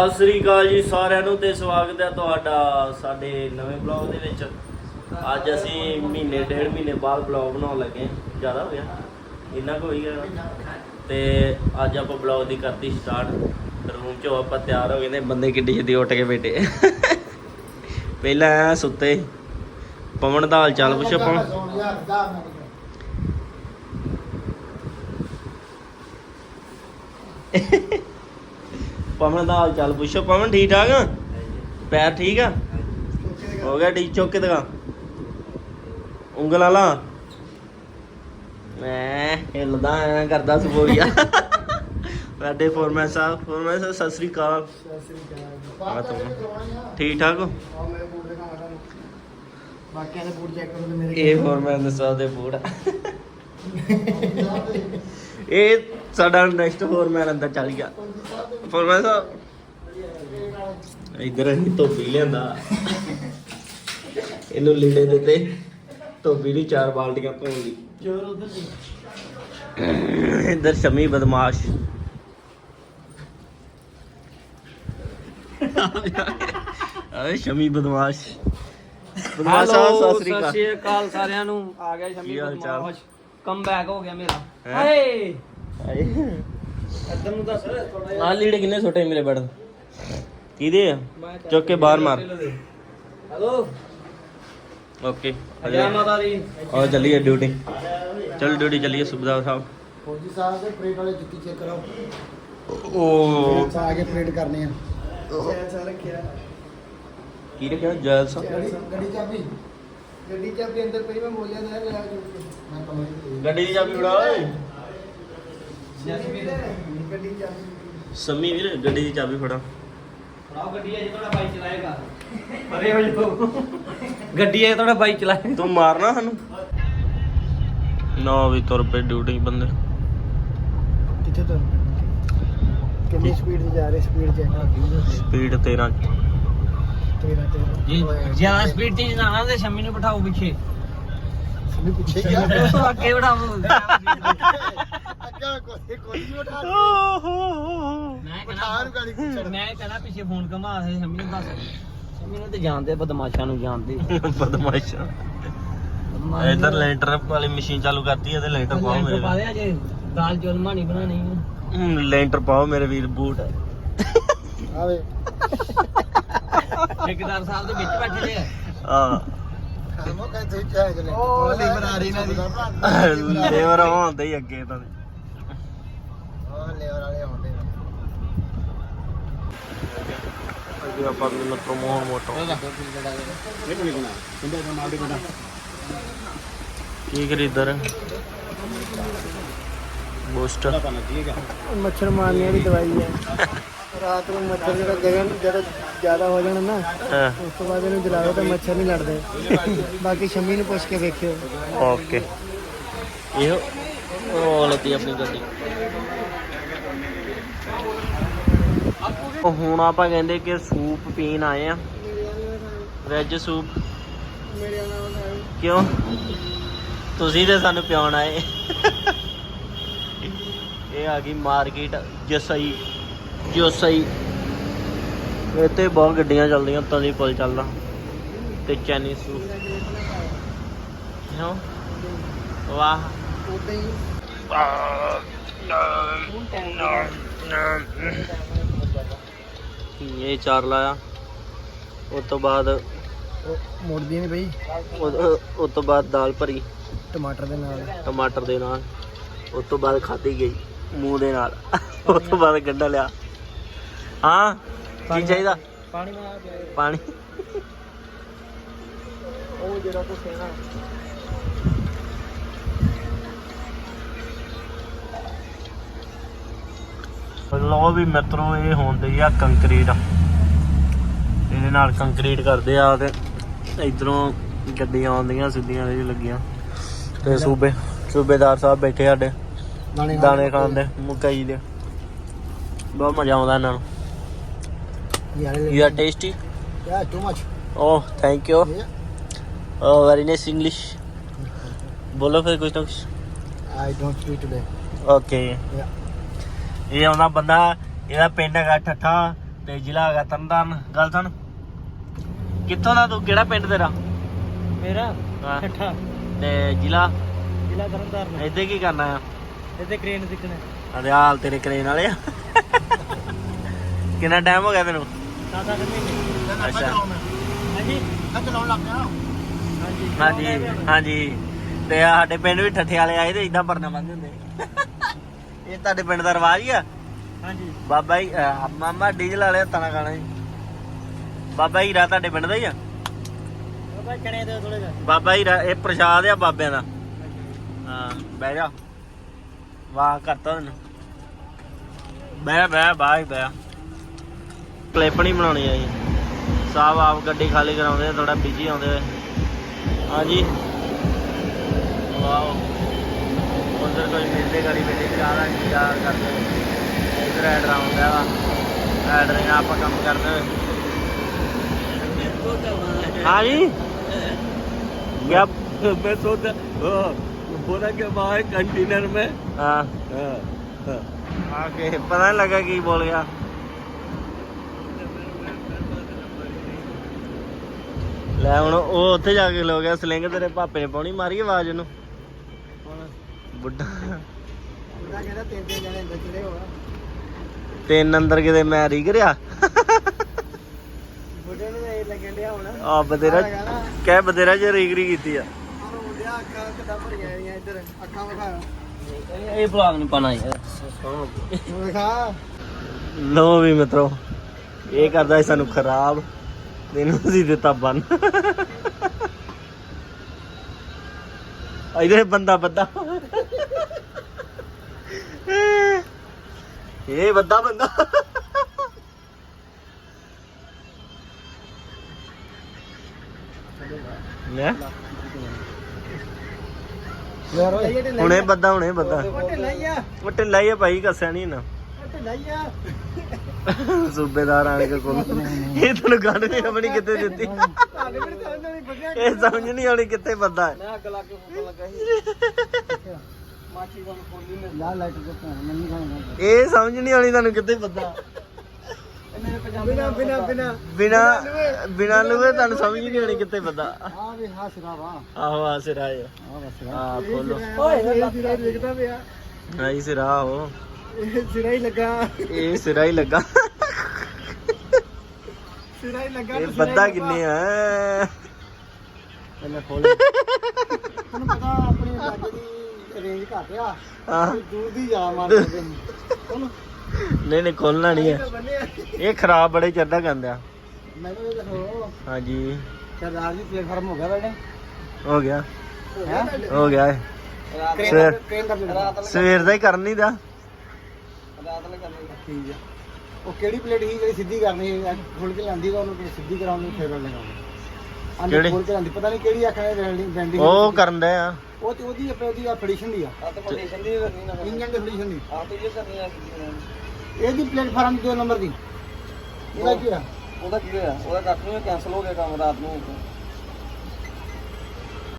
ਸਤਿ ਸ੍ਰੀ ਅਕਾਲ ਜੀ ਸਾਰਿਆਂ ਨੂੰ ਤੇ ਸਵਾਗਤ ਹੈ ਤੁਹਾਡਾ ਸਾਡੇ ਨਵੇਂ ਬਲੌਗ ਦੇ ਵਿੱਚ। ਅੱਜ ਅਸੀਂ ਮਹੀਨੇ, ਡੇਢ ਮਹੀਨੇ ਬਾਅਦ ਬਲੌਗ ਬਣਾਉਣ ਲੱਗੇ ਜ਼ਿਆਦਾ ਹੋ ਗਿਆ। ਇੰਨਾ ਕੁ ਹੋਈ ਗਿਆ। ਤੇ ਅੱਜ ਆਪਾਂ ਬਲੌਗ ਦੀ ਕਰਤੀ ਸਟਾਰਟ ਰੂਮ 'ਚੋਂ ਆਪਾਂ ਤਿਆਰ ਹੋ ਗਏ ਨੇ। ਬੰਦੇ ਕਿੱਡੀ ਛੇਤੀ ਉੱਠ ਕੇ ਬੈਠੇ। ਪਹਿਲਾਂ ਐਂ ਸੁੱਤੇ। ਪਵਨ ਦਾ ਹਾਲ ਚਾਲ ਪੁੱਛੋ ਪਵਨ ਪਵਨ ਦਾ ਹਾਲ ਚਾਲ ਪੁੱਛੋ। ਪਵਨ, ਠੀਕ ਠਾਕ ਆ? ਪੈਰ ਠੀਕ ਆ? ਹੋ ਗਿਆ ਡੀ, ਚੁੱਕ ਕੇ ਦਿਖਾ। ਉਂਗਲ ਵਾਲਾ। ਮੈਂ ਹਿੱਲਦਾ ਐ ਕਰਦਾ ਸਪੋਰੀਆ ਸਾਡੇ ਫੋਰਮੈਨ ਸਾਹਿਬ ਫੋਰਮੈਨ ਸਾਹਿਬ, ਸਤਿ ਸ੍ਰੀ ਅਕਾਲ। ਠੀਕ ਠਾਕ ਹੋ? ਬਾਕੀਆਂ ਦੇ ਬੂਟ ਚੈੱਕ ਕਰੋ ਮੇਰੇ ਇਹ ਫੋਰਮੈਨ ਸਾਹਿਬ ਦੇ ਬੂਟ ਇਹ ਸਾਡਾ ਨੈਕਸਟ ਫੋਰਮੈਨ ਅੰਦਰ ਚੱਲ ਗਿਆ। ਫੋਰਮੈਨ ਸਾਹਿਬ ਇਧਰ ਅਸੀਂ ਧੋਬੀ ਲਿਆਂਦਾ। ਇਹਨੂੰ ਲੀੜੇ ਦਿੱਤੇ ਧੋਬੀ ਦੀ ਚਾਰ ਬਾਲਟੀਆਂ ਧੋਣ ਦੀ। ਜੋਰ ਉਧਰ ਦੀ। ਇੱਧਰ ਸ਼ਮੀ ਬਦਮਾਸ਼। ਅਰੇ ਸ਼ਮੀ ਬਦਮਾਸ਼। ਬਦਮਾਸ਼ ਸਾਹਿਬ ਸਤਿ ਸ੍ਰੀ ਅਕਾਲ। ਸ੍ਰੀ ਅਕਾਲ ਸਾਰਿਆਂ ਨੂੰ। ਆ ਗਿਆ ਸ਼ਮੀ? ਬਦਮਾਸ਼। ਕਮ ਬੈਕ ਹੋ ਗਿਆ ਮੇਰਾ। ਹਾਏ। ਇੱਧਰ ਨੂੰ ਦੱਸ ਥੋੜਾ ਆਹ ਲੀੜੇ ਕਿੰਨੇ ਛੋਟੇ ਮਿਲੇ ਬੜ ਕਿਹਦੇ ਆ? ਚੁੱਕ ਕੇ ਬਾਹਰ ਮਾਰ। ਹਲੋ? ਓਕੇ ਜੈ ਮਾਤਾ ਦੀ। ਆਓ ਚੱਲੀਏ ਡਿਊਟੀ। ਚਲ ਡਿਊਟੀ ਚੱਲੀਏ ਸੁਬਦਾ ਸਾਹਿਬ। ਫੌਜੀ ਸਾਹਿਬ ਦੇ ਪਲੇਟ ਵਾਲੇ ਜੁੱਤੀ ਚੈੱਕ ਕਰੋ ਓ। ਅੱਛਾ ਆ ਕੇ ਪਲੇਟ ਕਰਨੇ ਆ। ਸੈਂਸਰ ਰੱਖਿਆ। ਕੀ ਰੱਖਿਆ? ਜੈਲਸਾ ਗੱਡੀ ਗੱਡੀ ਚਾਬੀ। ਗੱਡੀ ਚਾਬੀ ਅੰਦਰ ਪਈ ਮੈਂ ਬੋਲਿਆ ਤਾਂ ਲੈ ਮੈਂ ਕਮਰੇ ਚ ਗੱਡੀ ਦੀ ਚਾਬੀ ਫੜਾ ਓਏ। ਸੰਮੀ ਵੀਰ ਗੱਡੀ ਦੀ ਚਾਬੀ ਫੜਾ ਫੜਾਓ ਗੱਡੀ ਅਜੇ ਤੁਹਾਡਾ ਬਾਈਕ ਚਲਾਏਗਾ। ਅਰੇ ਹੋ ਜੋ ਗੱਡੀ ਅਜੇ ਤੁਹਾਡਾ ਬਾਈਕ ਚਲਾਏ ਤੂੰ ਮਾਰਨਾ ਸਾਨੂੰ। ਨਾ ਵੀ ਤੁਰ ਪਏ ਡਿਊਟੀ ਬੰਦੇ। ਕਿੱਥੇ ਤੋਂ ਕਿੰਨੀ ਸਪੀਡ ਤੇ ਜਾ ਰਹੇ? ਸਪੀਡ ਚੈੱਕ ਸਪੀਡ 13 ਤੇਰਾ ਤੇਰਾ। ਜ਼ਿਆਦਾ ਸਪੀਡ ਤੇ ਜਾਣਾ ਤੇ ਸ਼ਮੀ ਨੂੰ ਬਿਠਾਓ ਪਿੱਛੇ। ਸਭੀ ਪਿੱਛੇ। ਉਹ ਅੱਗੇ ਬਿਠਾਓ। ਅੱਗਾ ਕੋਈ ਕੋਈ ਉਠਾ ਮੈਂ ਉਠਾ ਨੂੰ ਗਾੜੀ ਕਹਿੰਦਾ ਮੈਂ ਕਹਿੰਦਾ ਪਿੱਛੇ ਫੋਨ ਘਮਾ ਦੇ ਸ਼ਮੀ ਨੂੰ ਦੱਸ। ਸ਼ਮੀ ਨੂੰ ਤੇ ਜਾਣਦੇ ਬਦਮਾਸ਼ਾਂ ਨੂੰ ਜਾਣਦੇ। ਬਦਮਾਸ਼ਾ। ਇਧਰ ਲੈਂਟਰ ਵਾਲੀ ਮਸ਼ੀਨ ਚਾਲੂ ਕਰਤੀ ਹੈ ਤੇ ਲੈਂਟਰ ਪਾਓ ਮੇਰੇ। ਪਾ ਦੇ ਅਜੇ ਦਾਲ ਚੌਲਮਾ ਨਹੀਂ ਬਣਾਣੀ ਹਮ, ਲੈਂਟਰ ਪਾਓ ਮੇਰੇ ਵੀਰ ਬੂਟ। ਆਵੇ। ਠੇਕੇਦਾਰ ਸਾਹਿਬ ਦੇ ਵਿੱਚ ਬੈਠੇ ਨੇ ਆ ਖਾਮੋ ਕਹਿੰਦੇ ਚਾਹ ਜਲੇ ਉਹ ਲੀਵਰ ਆ ਰਹੀ ਨਾ ਦੀ ਲੇਵਰ ਆਉਂਦੇ ਹੀ ਅੱਗੇ ਤਾਂ ਉਹ ਲੀਵਰ ਵਾਲੇ ਆਉਂਦੇ ਅੱਗੇ ਆਪਾਂ ਨੂੰ ਮਤਲਬ ਮੋਹਨ ਮੋਟੋ। ਕੀ ਖਰੀਦਰ ਬੂਸਟਰ। ਮੱਛਰ ਮਾਰਨੇ ਦੀ ਦਵਾਈ ਹੈ ਰਾਤ ਨੂੰ ਮੱਛਰ ਜਿਹੜਾ ਗਗਨ ਜਦੋਂ ਜ਼ਿਆਦਾ ਹੋ ਜਾਣ ਨਾ ਹਾਂ। ਉਸ ਤੋਂ ਬਾਅਦ ਇਹਨੂੰ ਜਲਾਓ ਤਾਂ ਮੱਛਰ ਨਹੀਂ ਲੜਦੇ। ਬਾਕੀ ਸ਼ਮੀ ਨੂੰ ਪੁੱਛ ਕੇ ਵੇਖਿਓ। ਓਕੇ। ਇਹ ਉਹ ਲੱਤੀ ਆਪਣੀ ਗੱਡੀ। ਹੁਣ ਆਪਾਂ ਕਹਿੰਦੇ ਕਿ ਸੂਪ ਪੀਣ ਆਏ ਆ। Veg soup. ਮੇਰੇ ਨਾਲ ਕਿਉਂ? ਤੁਸੀਂ ਤੇ ਸਾਨੂੰ ਪਿਆਉਣ ਆਏ। ਇਹ ਆ ਗਈ ਮਾਰਕੀਟ ਜਸਈ ਜੋਸਈ। ਇੱਥੇ ਬਹੁਤ ਗੱਡੀਆਂ ਚੱਲਦੀਆਂ ਤਲੀ ਪੁਲ ਚੱਲਦਾ। ਤੇ ਚੈਨੀ ਸੂਪ। ਕਿਉਂ? ਵਾਹ। ਉਦਾਂ ਹੀ। ਇਹ ਚਾਰ ਲਾਇਆ। ਉਸ ਤੋਂ ਬਾਅਦ ਮੁੜਦੀ ਨਹੀਂ ਬਈ ਉਸ ਤੋਂ ਬਾਅਦ ਦਾਲ ਭਰੀ। ਟਮਾਟਰ ਦੇ ਨਾਲ। ਟਮਾਟਰ ਦੇ ਨਾਲ। ਉਸ ਤੋਂ ਬਾਅਦ ਖਾਧੀ ਗਈ। ਮੂੰਹ ਦੇ ਨਾਲ। ਉਸ ਤੋਂ ਬਾਅਦ ਗੰਡਾ ਲਿਆ। ਹਾਂ ਕੀ ਚਾਹੀਦਾ? ਪਾਣੀ ਪਾਣੀ। ਉਹ ਜਿਹੜਾ ਕੁਛ ਹੈ ਨਾ ਲੋ ਵੀ ਮਿੱਤਰੋ ਇਹ ਹੁੰਦੀ ਆ ਕੰਕਰੀਟ ਇਹਦੇ ਨਾਲ ਕੰਕਰੀਟ ਕਰਦੇ ਆ ਤੇ ਇਧਰੋਂ ਗੱਡੀਆਂ ਆਉਂਦੀਆਂ ਸਿੱਧੀਆਂ ਇਹਦੇ ਲੱਗੀਆਂ। ਤੇ ਸੂਬੇ ਸੂਬੇਦਾਰ ਸਾਹਿਬ ਬੈਠੇ ਸਾਡੇ। ਦਾਣੇ ਖਾਣ ਦੇ ਮੁਕਈ ਦੇ ਬਹੁਤ ਮਜ਼ਾ ਆਉਂਦਾ ਇਹਨਾਂ ਨੂੰ। ਯਾਰ you are tasty ya too much oh thank you oh very nice English ਬੋਲੋ ਫਿਰ ਕੁਝ ਨਾ ਕੁਝ I don't speak today okay ya ਇਹ ਆਉਂਦਾ ਬੰਦਾ ਇਹਦਾ ਪਿੰਡ ਹੈਗਾ ਠੱਠਾ ਤੇ ਜ਼ਿਲ੍ਹਾ ਹੈਗਾ ਤਰਨਤਾਰਨ ਗੱਲ ਸੁਣ। ਕਿੱਥੋਂ ਦਾ ਤੂੰ? ਕਿਹੜਾ ਪਿੰਡ ਤੇਰਾ? ਮੇਰਾ? ਹਾਂ। ਠੱਠਾ। ਤੇ ਜ਼ਿਲ੍ਹਾ? ਜ਼ਿਲ੍ਹਾ ਤਰਨਤਾਰਨ। ਇੱਥੇ ਕੀ ਕਰਨਾ ਆ? ਇੱਥੇ ਕ੍ਰੇਨ ਸਿੱਖਣਾ। ਅਰੇ ਹਾਲ ਤੇਰੇ ਕਰੇਨ ਵਾਲੇ ਆ। ਕਿੰਨਾ ਟਾਈਮ ਹੋ ਗਿਆ ਤੈਨੂੰ? 7-8 ਮਹੀਨੇ। ਅੱਛਾ। ਹਾਂਜੀ। ਚਲਾਉਣ ਲੱਗ ਗਿਆ ਹਾਂਜੀ। ਹਾਂਜੀ ਹਾਂਜੀ। ਤੇ ਆਹ ਸਾਡੇ ਪਿੰਡ ਵੀ ਠੱਠੇ ਵਾਲੇ ਆਏ ਤੇ ਇਦਾਂ ਭਰਨਾ ਬੰਦੇ ਹੁੰਦੇ। ਇਹ ਤੁਹਾਡੇ ਪਿੰਡ ਦਾ ਰਿਵਾਜ ਹੀ ਆ? ਹਾਂਜੀ। ਬਾਬਾ ਜੀ ਅਹ ਮਾਮਾ ਡੀਜ਼ਲ ਵਾਲੇ ਹੱਥਾਂ ਨਾਲ ਗਾਣਾ ਜੀ। ਬਾਬਾ ਹੀਰਾ ਤੁਹਾਡੇ ਪਿੰਡ ਦਾ ਹੀ ਆ? ਬਾਬਾ ਚਣੇ ਦੇ ਥੋੜੇ ਜਿਹਾ। ਬਾਬਾ ਹੀਰਾ ਇਹ ਪ੍ਰਸ਼ਾਦ ਆ ਬਾਬਿਆਂ ਦਾ। ਹਾਂ ਬਹਿ ਜਾ। ਵਾਹ ਕਰਤਾ ਤੈਨੂੰ ਬਹਿ ਬਹਿ ਬਾਈ ਬਹਿ। ਕਲਿੱਪ ਨਹੀਂ ਬਣਾਉਣੀ ਆ ਜੀ ਸਾਹਿਬ ਆਪ ਗੱਡੀ ਖਾਲੀ ਕਰਾਉਂਦੇ ਥੋੜਾ ਬਿਜ਼ੀ ਆਉਂਦੇ ਹੋਏ ਹਾਂਜੀ। ਵਾਓ ਉਧਰ ਕੋਈ ਮਿਲਦੇ ਗੜੀ ਬੈਠੇ ਚਾਹ ਦਾ ਇੰਤਜ਼ਾਰ ਕਰਦੇ ਇਧਰ ਐਡ ਆਉਂਦਾ ਵਾ ਐਡ ਰਹੇ ਆਪਾਂ ਕੰਮ ਕਰਦੇ ਹੋਏ हाँ जी क्या मैं सोचा हाँ, बोला कि वहाँ कंटेनर में हाँ हाँ, हाँ। आके पता नहीं लगा कि बोल गया ਲੈ ਹੁਣ ਉਹ ਉੱਥੇ ਜਾ ਕੇ ਲੋ ਗਿਆ ਸਲਿੰਗ ਤੇਰੇ ਪਾਪੇ ਨੇ ਪਾਉਣੀ ਮਾਰੀ ਆਵਾਜ਼ ਉਹਨੂੰ ਬੁੱਢਾ। ਉਹਦਾ ਕਹਿੰਦਾ ਤਿੰਨ ਤਿੰਨ ਜਣੇ ਅੰਦਰ ਚੜੇ ਹੋਆ ਤਿੰਨ ਅੰਦਰ ਕਿਤੇ ਮੈਂ ਰੀ ਕਰਿਆ ਬੁੱਢੇ ਨੂੰ ਇਹ ਲੱਗਣ ਡਿਆ ਹੁਣ। ਆ ਬਤੇਰਾ ਕਹਿ ਬਤੇਰਾ ਜੇ ਰੀਗਰੀ ਕੀਤੀ ਆ। ਆਹ ਮੁੰਡਿਆ ਅੱਖਾਂ ਕਿੱਦਾਂ ਭਰੀਆਂ ਆਈਆਂ ਇੱਧਰ। ਅੱਖਾਂ ਵਿਖਾ। ਇਹ ਬਲੌਗ ਨਹੀਂ ਪਾਣਾ ਯਾਰ। ਵਿਖਾ। ਲੋ ਵੀ ਮਿੱਤਰੋ ਇਹ ਕਰਦਾ ਸੀ ਸਾਨੂੰ ਖਰਾਬ। ਤੈਨੂੰ ਅਸੀਂ ਦਿੱਤਾ ਬੰਨ ਇਹਦੇ ਬੰਦਾ ਬੰਦਾ। ਇਹ ਬੰਦਾ ਬੰਦਾ। ਨੇ ਯਾਰ ਹੁਣੇ ਬੰਦਾ ਹੁਣੇ ਬੰਦਾ। ਉਹ ਢਿੱਲਾ ਹੀ ਆ। ਉਹ ਢਿੱਲਾ ਹੀ ਆ ਭਾਈ ਕੱਸਿਆ ਨਹੀਂ ਨਾ ਢਿੱਲਾ ਹੀ ਆ। ਸੂਬੇਦਾਰ ਆਣ ਕੇ ਕੋਲ ਇਹ ਤੁਹਾਨੂੰ ਗੱਲ ਨਹੀਂ ਆਪਣੀ ਕਿੱਥੇ ਦਿੱਤੀ? ਨਹੀਂ ਇਹ ਸਮਝ ਨਹੀਂ ਆਉਣੀ ਕਿੱਥੇ ਬੰਦਾ ਹੈ। ਮੈਂ ਅੱਗ ਲਾ ਕੇ ਫੋਟੋ ਲੱਗਾ ਸੀ ਮਾਚੀ ਵਾਲ ਖੋਲੀ ਨੇ ਲਾ ਲਾਈਟ ਦੇ ਧਿਆਨ ਮੈਂ ਨਹੀਂ ਖਾਣਾ ਇਹ ਸਮਝ ਨਹੀਂ ਆਉਣੀ ਤੁਹਾਨੂੰ ਕਿੱਥੇ ਬੰਦਾ। ਬਿਨਾ ਬਿਨਾ ਬਿਨਾ। ਬਿਨਾ ਬਿਨਾ ਲੂਏ ਤੁਹਾਨੂੰ ਸਮਝ ਨਹੀਂ ਆਉਣੀ ਕਿੱਥੇ ਬੰਦਾ। ਆ ਵੀ ਹਾਸਰਾ ਵਾ ਆਹੋ ਆ ਸਿਰਾ ਆ ਆ ਬਸ ਆ ਖੋਲੋ। ਓਏ ਇਹ ਲਿਖਦਾ ਪਿਆ। ਆਈ ਸਿਰਾ ਹੋ ਇਹ ਸਿਰਾ ਹੀ ਲੱਗਾ। ਇਹ ਸਿਰਾ ਹੀ ਲੱਗਾ। ਸਿਰਾ ਹੀ ਲੱਗਾ ਇਹ ਤੇ ਸਿਰਾ ਹੀ ਬੰਦਾ ਲੱਗਾ। ਕਿੰਨੇ ਆ? ਪਹਿਲਾਂ ਖੋਲ ਤੁਹਾਨੂੰ ਪਤਾ ਆਪਣੀ ਲੱਗ ਦੀ ਰੇਂਜ ਘੱਟ ਆ। ਹਾਂ। ਦੂਰ ਦੀ ਜਾ ਮਾਰਦੇ ਨੇ ਉਹਨੂੰ ਨਹੀਂ ਨਹੀਂ ਖੋਲਣਾ ਨਹੀਂ ਹੈ ਇਹ ਖਰਾਬ ਬੜੇ ਚੜਦਾ ਕਹਿੰਦਾ ਮੈਨੂੰ ਇਹ ਦੇਖੋ ਹਾਂਜੀ। ਸਰਦਾਰ ਜੀ ਪਲੇਟਫਾਰਮ ਹੋ ਗਿਆ ਬੈਠੇ। ਹੋ ਗਿਆ। ਹੈ? ਸਵੇਰ। ਦਾ ਹੀ ਕਰਨ ਦਾ। ਰਾਤ ਨੂੰ ਕਰਨੀ ਠੀਕ ਆ ਉਹ ਕਿਹੜੀ ਪਲੇਟ ਸੀ ਜਿਹੜੀ ਸਿੱਧੀ ਕਰਨੀ ਸੀ? ਖੋਲ ਕੇ ਲਾਂਦੀ ਤਾਂ ਉਹਨੂੰ ਸਿੱਧੀ ਕਰਾਉਣੀ ਫੇਰ ਲਗਾਉਣੀ ਕਿਹੜੀ? ਕਿਹੜੀ? ਖੋਲ ਕੇ ਲਾਂਦੀ ਪਤਾ ਨਹੀਂ ਕਿਹੜੀ ਆਖਣੇ ਵੈਲਡਿੰਗ ਵੈਲਡਿੰਗ ਉਹ ਕਰਨ ਦੇ ਆ। ਉਹ ਤੇ ਉਹਦੀ ਆਪੇ ਉਹਦੀ ਫੈਡੀਸ਼ਨ ਦੀ ਆ। ਆ ਤਾਂ ਕੰਡੀਸ਼ਨ ਦੀ ਕਰਨੀ ਨਾ। ਇੰਜਨ ਦੀ ਫੈਡੀਸ਼ਨ ਦੀ। ਆ ਤਾਂ ਇਹ ਕਰਨੀ ਆ। ਇਹਦੀ ਪਲੇਟਫਾਰਮ ਦੋ ਨੰਬਰ ਦੀ। ਇਹਦਾ ਕੀ ਆ? ਉਹਦਾ ਕੀ ਹੋਇਆ? ਉਹਦਾ ਕੱਟ ਨਹੀਂ ਕੈਨਸਲ ਹੋ ਗਿਆ ਕੰਮ ਰਾਤ ਨੂੰ।